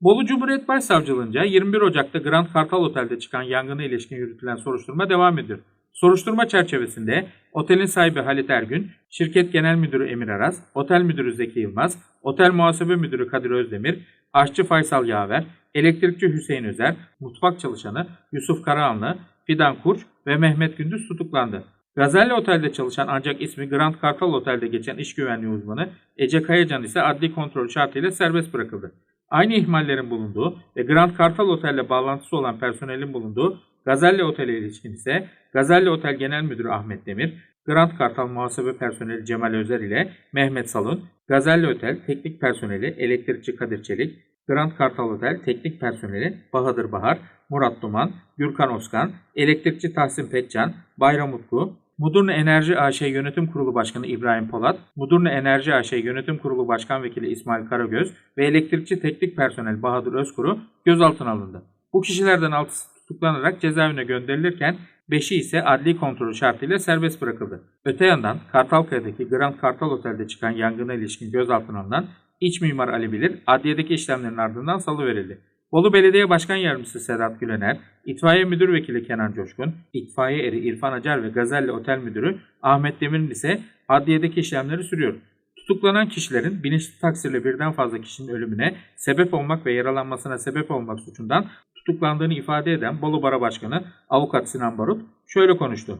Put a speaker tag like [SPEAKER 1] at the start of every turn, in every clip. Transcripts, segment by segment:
[SPEAKER 1] Bolu Cumhuriyet Başsavcılığınca 21 Ocak'ta Grand Kartal Otel'de çıkan yangına ilişkin yürütülen soruşturma devam ediyor. Soruşturma çerçevesinde otelin sahibi Halit Ergün, şirket genel müdürü Emir Aras, otel müdürü Zeki Yılmaz, otel muhasebe müdürü Kadir Özdemir, aşçı Faysal Yaver, elektrikçi Hüseyin Özer, mutfak çalışanı Yusuf Karahanlı, Fidan Kurç ve Mehmet Gündüz tutuklandı. Gazelli Otel'de çalışan ancak ismi Grand Kartal Otel'de geçen iş güvenliği uzmanı Ece Kayacan ise adli kontrol şartıyla serbest bırakıldı. Aynı ihmallerin bulunduğu ve Grand Kartal Otel'le bağlantısı olan personelin bulunduğu Gazelli Otel'e ilişkin ise Gazelli Otel Genel Müdürü Ahmet Demir, Grand Kartal muhasebe personeli Cemal Özer ile Mehmet Salun, Gazelli Otel teknik personeli elektrikçi Kadir Çelik, Grand Kartal Otel teknik personeli Bahadır Bahar, Murat Duman, Gürkan Oskan, elektrikçi Tahsin Petcan, Bayram Utku, Mudurnu Enerji AŞ Yönetim Kurulu Başkanı İbrahim Polat, Mudurnu Enerji AŞ Yönetim Kurulu Başkan Vekili İsmail Karagöz ve elektrikçi teknik personel Bahadır Özkuru gözaltına alındı. Bu kişilerden altısı tutuklanarak cezaevine gönderilirken 5'i ise adli kontrol şartıyla serbest bırakıldı. Öte yandan Kartalkaya'daki Grand Kartal Otel'de çıkan yangına ilişkin gözaltına alınan iç mimar Ali Bilir adliyedeki işlemlerin ardından salıverildi. Bolu Belediye Başkan Yardımcısı Sedat Gülener, İtfaiye Müdür Vekili Kenan Coşkun, İtfaiye Eri İrfan Acar ve Gazelli Otel Müdürü Ahmet Demir'in ise adliyedeki işlemleri sürüyor. Tutuklanan kişilerin bilinçli taksirle birden fazla kişinin ölümüne sebep olmak ve yaralanmasına sebep olmak suçundan tutuklandığını ifade eden Bolu Bara Başkanı Avukat Sinan Barut şöyle konuştu.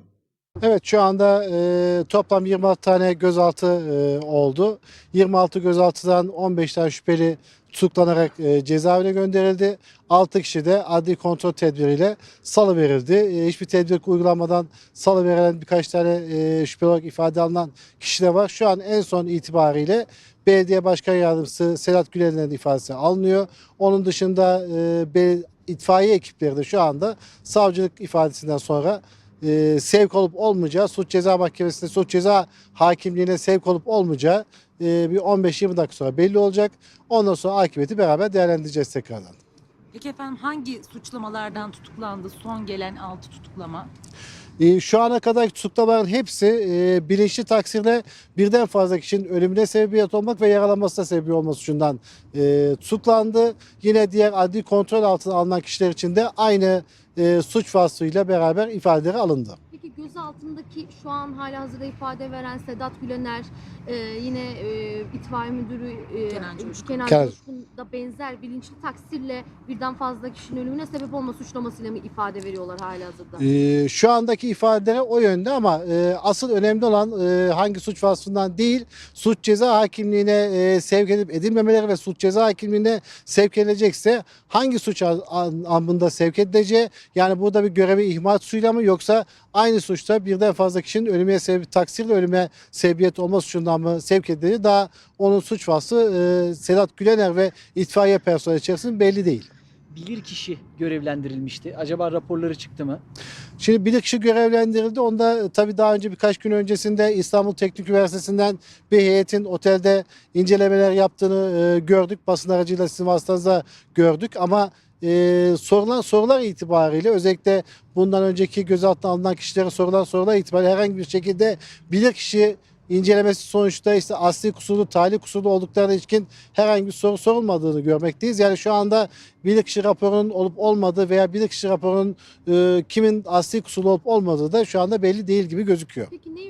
[SPEAKER 2] Evet şu anda e, toplam 26 tane gözaltı e, oldu. 26 gözaltıdan 15 tane şüpheli tutuklanarak e, cezaevine gönderildi. 6 kişi de adli kontrol tedbiriyle salı verildi. E, hiçbir tedbir uygulanmadan salı verilen birkaç tane e, şüpheli olarak ifade alınan kişi de var. Şu an en son itibariyle belediye başkan yardımcısı Sedat Gülen'in ifadesi alınıyor. Onun dışında e, itfaiye ekipleri de şu anda savcılık ifadesinden sonra e, sevk olup olmayacağı, suç ceza mahkemesinde suç ceza hakimliğine sevk olup olmayacağı e, bir 15-20 dakika sonra belli olacak. Ondan sonra akıbeti beraber değerlendireceğiz tekrardan.
[SPEAKER 3] Peki efendim hangi suçlamalardan tutuklandı son gelen 6 tutuklama?
[SPEAKER 2] E, şu ana kadar tutuklamaların hepsi e, bilinçli taksirle birden fazla kişinin ölümüne sebebiyet olmak ve yaralanmasına sebep olma suçundan e, tutuklandı. Yine diğer adli kontrol altına alınan kişiler için de aynı e, suç vasfıyla beraber ifadeleri alındı.
[SPEAKER 4] Peki gözaltındaki şu an hala hazırda ifade veren Sedat Gülener, e, yine e, itfaiye müdürü e,
[SPEAKER 3] Kenan Coşkun.
[SPEAKER 4] Kenan. Coşkun da benzer bilinçli taksirle birden fazla kişinin ölümüne sebep olma suçlamasıyla mı ifade veriyorlar hala hazırda?
[SPEAKER 2] Ee, şu andaki ifadeleri o yönde ama e, asıl önemli olan e, hangi suç vasfından değil, suç ceza hakimliğine e, sevk edip edilmemeleri ve suç ceza hakimliğine sevk edilecekse hangi suç an- an- amında sevk edileceği, yani burada bir görevi ihmal suçuyla mı yoksa aynı suçta birden fazla kişinin ölüme sebep, taksirle ölüme sebebiyet olma suçundan mı sevk edildiği daha onun suç vasfı e, Sedat Gülener ve itfaiye personeli içerisinde belli değil.
[SPEAKER 5] bilir kişi görevlendirilmişti. Acaba raporları çıktı mı?
[SPEAKER 2] Şimdi bir kişi görevlendirildi. Onda e, tabii daha önce birkaç gün öncesinde İstanbul Teknik Üniversitesi'nden bir heyetin otelde incelemeler yaptığını e, gördük. Basın aracıyla sizin vasıtanızda gördük ama e, sorulan sorular itibariyle özellikle bundan önceki gözaltına alınan kişilere sorulan sorular itibariyle herhangi bir şekilde bilir kişi incelemesi sonuçta işte asli kusurlu, talih kusurlu olduklarına ilişkin herhangi bir soru sorulmadığını görmekteyiz. Yani şu anda bilirkişi raporunun olup olmadığı veya bilirkişi raporunun e, kimin asli kusurlu olup olmadığı da şu anda belli değil gibi gözüküyor.
[SPEAKER 4] Peki ne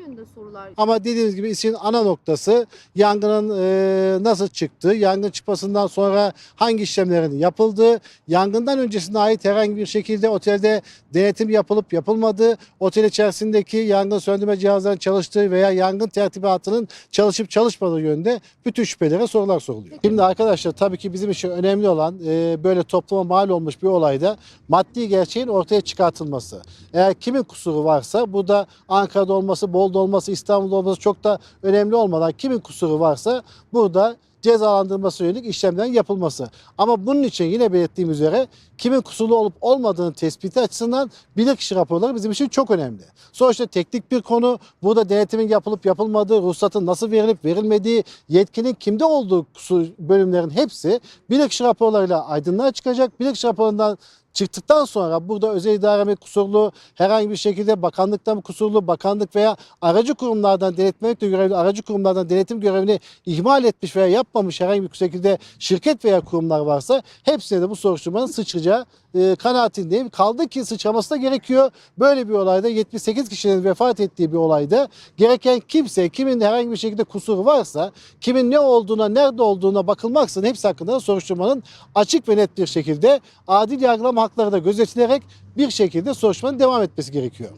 [SPEAKER 4] yönde sorular?
[SPEAKER 2] Ama dediğimiz gibi işin ana noktası yangının e, nasıl çıktığı, yangın çıkmasından sonra hangi işlemlerin yapıldığı, yangından öncesine ait herhangi bir şekilde otelde denetim yapılıp yapılmadığı, otel içerisindeki yangın söndürme cihazlarının çalıştığı veya yangın tertibatının çalışıp çalışmadığı yönde bütün şüphelere sorular soruluyor. Şimdi arkadaşlar tabii ki bizim için önemli olan e, böyle topluma mal olmuş bir olayda maddi gerçeğin ortaya çıkartılması. Eğer kimin kusuru varsa bu da Ankara'da olması, Bolu'da olması, İstanbul'da olması çok da önemli olmadan kimin kusuru varsa burada cezalandırılması yönelik işlemlerin yapılması. Ama bunun için yine belirttiğim üzere kimin kusurlu olup olmadığını tespiti açısından bilirkişi raporları bizim için çok önemli. Sonuçta teknik bir konu. Burada denetimin yapılıp yapılmadığı, ruhsatın nasıl verilip verilmediği, yetkinin kimde olduğu kusur- bölümlerin hepsi bilirkişi raporlarıyla aydınlığa çıkacak. Bilirkişi raporundan çıktıktan sonra burada özel idare mi kusurlu, herhangi bir şekilde bakanlıkta mı kusurlu, bakanlık veya aracı kurumlardan denetlemekle görevli aracı kurumlardan denetim görevini ihmal etmiş veya yapmamış herhangi bir şekilde şirket veya kurumlar varsa hepsine de bu soruşturmanın sıçrayacağı e, kanaatindeyim. Kaldı ki sıçraması da gerekiyor. Böyle bir olayda 78 kişinin vefat ettiği bir olayda gereken kimse kimin herhangi bir şekilde kusuru varsa kimin ne olduğuna nerede olduğuna bakılmaksızın hepsi hakkında da soruşturmanın açık ve net bir şekilde adil yargılama hakları da gözetilerek bir şekilde soruşturmanın devam etmesi gerekiyor.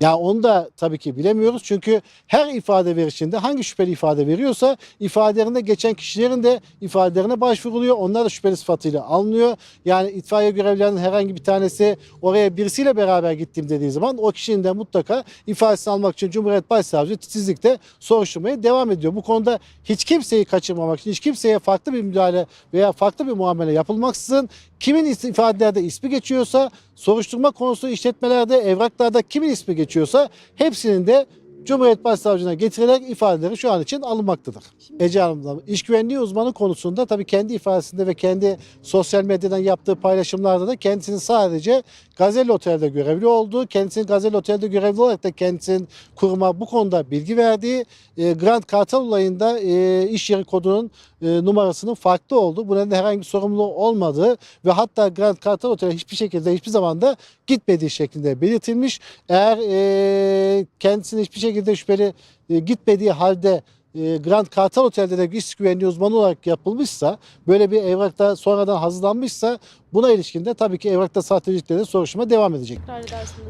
[SPEAKER 2] Ya onu da tabii ki bilemiyoruz çünkü her ifade verişinde hangi şüpheli ifade veriyorsa ifadelerinde geçen kişilerin de ifadelerine başvuruluyor. Onlar da şüpheli sıfatıyla alınıyor. Yani itfaiye görevlilerinin herhangi bir tanesi oraya birisiyle beraber gittim dediği zaman o kişinin de mutlaka ifadesini almak için Cumhuriyet Başsavcılığı titizlikle soruşturmaya devam ediyor. Bu konuda hiç kimseyi kaçırmamak için hiç kimseye farklı bir müdahale veya farklı bir muamele yapılmaksızın kimin ifadelerde ismi geçiyorsa soruşturma konusu işletmelerde evraklarda kimin ismi geçiyorsa hepsinin de Cumhuriyet Başsavcılığına getirilerek ifadeleri şu an için alınmaktadır. Ece Hanım'la iş güvenliği uzmanı konusunda tabii kendi ifadesinde ve kendi sosyal medyadan yaptığı paylaşımlarda da kendisinin sadece Gazel Otel'de görevli olduğu, kendisinin Gazel Otel'de görevli olarak da kendisinin kuruma bu konuda bilgi verdiği, e, Grand Kartal olayında e, iş yeri kodunun e, numarasının farklı olduğu, bu nedenle herhangi bir sorumluluğu olmadığı ve hatta Grand Kartal Otel'e hiçbir şekilde hiçbir zamanda gitmediği şeklinde belirtilmiş. Eğer e, kendisinin hiçbir şekilde şüpheli e, gitmediği halde e, Grand Kartal Otel'de de iş güvenliği uzmanı olarak yapılmışsa, böyle bir evrakta sonradan hazırlanmışsa buna ilişkin de tabii ki evrakta sahtecilikle de soruşturma devam edecek.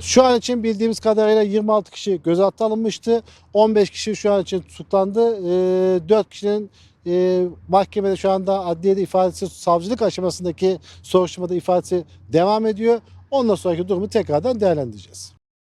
[SPEAKER 2] Şu an için bildiğimiz kadarıyla 26 kişi gözaltına alınmıştı. 15 kişi şu an için tutuklandı. E, 4 kişinin e, mahkemede şu anda adliyede ifadesi savcılık aşamasındaki soruşturmada ifadesi devam ediyor. Ondan sonraki durumu tekrardan değerlendireceğiz.